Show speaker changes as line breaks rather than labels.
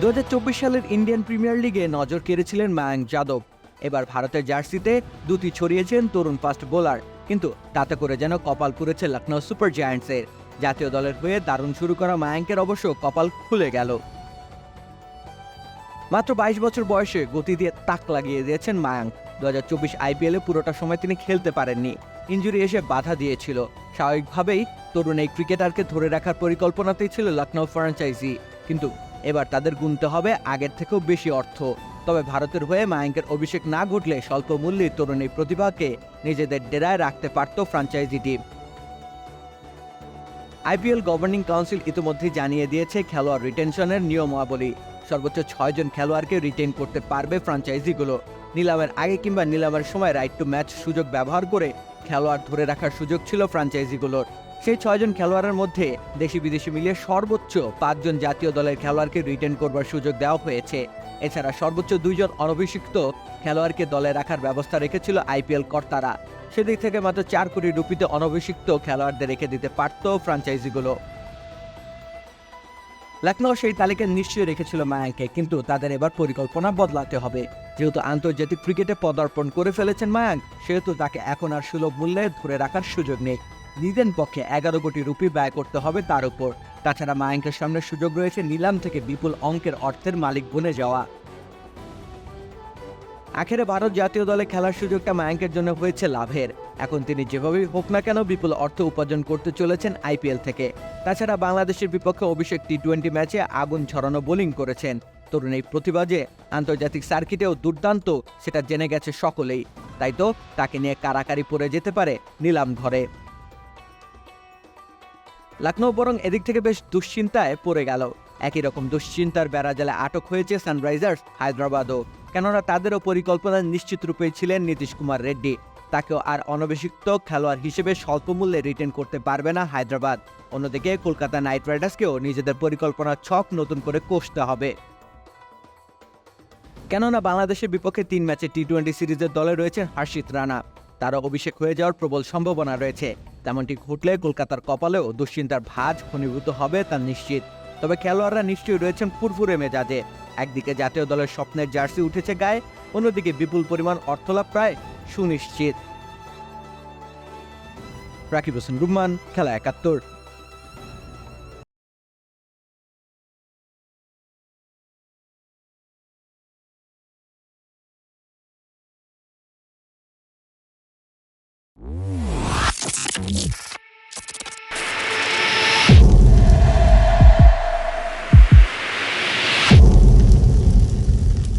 দু হাজার চব্বিশ সালের ইন্ডিয়ান প্রিমিয়ার লিগে নজর কেড়েছিলেন মায়াঙ্ক যাদব। এবার ভারতের জার্সিতে দুটি ছড়িয়েছেন তরুণ ফাস্ট বোলার, কিন্তু তাতে করে যেন কপাল পুড়েছে লখনৌ সুপার জায়ান্টসের। জাতীয় দলের হয়ে দারুণ শুরু করা মায়াঙ্কের অবশ্য কপাল খুলে গেল। মাত্র বাইশ বছর বয়সে গতি দিয়ে তাক লাগিয়ে দিয়েছেন মায়াঙ্ক দু হাজার চব্বিশ আইপিএলে পুরোটা সময় তিনি খেলতে পারেননি। ইঞ্জুরি এসে বাধা দিয়েছিল। স্বাভাবিকভাবেই তরুণ এই ক্রিকেটারকে ধরে রাখার পরিকল্পনাতেই ছিল লখনৌ ফ্রাঞ্চাইজি। কিন্তু এবার তাদের গুনতে হবে আগের থেকেও বেশি অর্থ। তবে ভারতের হয়ে মায়াঙ্কের অভিষেক না ঘটলে স্বল্প মূল্যে তরুণী প্রতিভাকে নিজেদের ডেরায় রাখতে পারত franchise team IPL governing council ইতিমধ্যেই জানিয়ে দিয়েছে খেলোয়াড় রিটেনশনের নিয়মাবলী। সর্বোচ্চ ছয়জন খেলোয়াড়কে রিটেন করতে পারবে ফ্রাঞ্চাইজিগুলো। নিলামের আগে কিংবা নিলামের সময় রাইট টু ম্যাচ সুযোগ ব্যবহার করে খেলোয়াড় ধরে রাখার সুযোগ ছিল ফ্রাঞ্চাইজিগুলোর। সেই ছয়জন খেলোয়াড়ের মধ্যে দেশি বিদেশি মিলিয়ে সর্বোচ্চ পাঁচজন জাতীয় দলের খেলোয়াড়কে রিটেন করবার সুযোগ দেওয়া হয়েছে। এছাড়া সর্বোচ্চ দুইজন অনভিষিক্ত খেলোয়াড়কে দলে রাখার ব্যবস্থা রেখেছিল আইপিএল কর্তারা। সেদিক থেকে মাত্র চার কোটি রুপিতে অনভিষিক্ত খেলোয়াড়দের রেখে দিতে পারত ফ্রাঞ্চাইজিগুলো লখনৌ সেই তালিকায় নিশ্চয়ই রেখেছিল মায়াঙ্ককে কিন্তু তাদের এবার পরিকল্পনা বদলাতে হবে। যেহেতু আন্তর্জাতিক ক্রিকেটে পদার্পণ করে ফেলেছেন মায়াঙ্ক, সেহেতু তাকে এখন আর সুলভ মূল্যে ধরে রাখার সুযোগ নেই। নিদেন পক্ষে এগারো কোটি রুপি ব্যয় করতে হবে তার উপর। তাছাড়া মায়াঙ্কের সামনে সুযোগ রয়েছে নিলাম থেকে বিপুল অঙ্কের অর্থের মালিক বনে যাওয়া। আখেরে ভারত জাতীয় দলে খেলার সুযোগটা মায়াঙ্কের জন্য হয়েছে লাভের। এখন তিনি যেভাবেই হোক না কেন বিপুল অর্থ উপার্জন করতে চলেছেন আইপিএল থেকে। তাছাড়া বাংলাদেশের বিপক্ষে অভিষেক টি টোয়েন্টি ম্যাচে আগুন ছড়ানো বোলিং করেছেন। তরুণ এই প্রতিভা যে আন্তর্জাতিক সার্কিটেও দুর্দান্ত, সেটা জেনে গেছে সকলেই। তাই তো, তাকে নিয়ে কারাকারি পড়ে যেতে পারে নিলাম ঘরে। লখনৌ বরং এদিক থেকে বেশ দুশ্চিন্তায় পড়ে গেল। একই রকম দুশ্চিন্তার বেড়াজালে আটক হয়েছে সানরাইজার্স হায়দ্রাবাদও। কেননা তাদেরও পরিকল্পনা নিশ্চিত রূপে ছিলেন নীতিশ কুমার রেড্ডি। তাকেও আর অনভিষিক্ত খেলোয়াড় হিসেবে স্বল্প মূল্যে রিটেন করতে পারবে না হায়দ্রাবাদ। অন্যদিকে কলকাতা নাইট রাইডার্সকেও নিজেদের পরিকল্পনার ছক নতুন করে কষতে হবে। কেননা বাংলাদেশের বিপক্ষে তিন ম্যাচে টি টোয়েন্টি সিরিজের দলে রয়েছেন হর্ষিত রানা। তারও অভিষেক হয়ে যাওয়ার প্রবল সম্ভাবনা রয়েছে। তেমনটি ঘটলে কলকাতার কপালেও দুশ্চিন্তার ভাজ ঘনীভূত হবে তা নিশ্চিত। তবে খেলোয়াড়রা নিশ্চয়ই রয়েছেন ফুরফুরে মেজাজে। একদিকে জাতীয় দলের স্বপ্নের জার্সি উঠেছে গায়ে, অন্যদিকে বিপুল পরিমাণ অর্থলাভ প্রায় সুনিশ্চিত। রাকিব হোসেন রুম্মান, খেলা একাত্তর।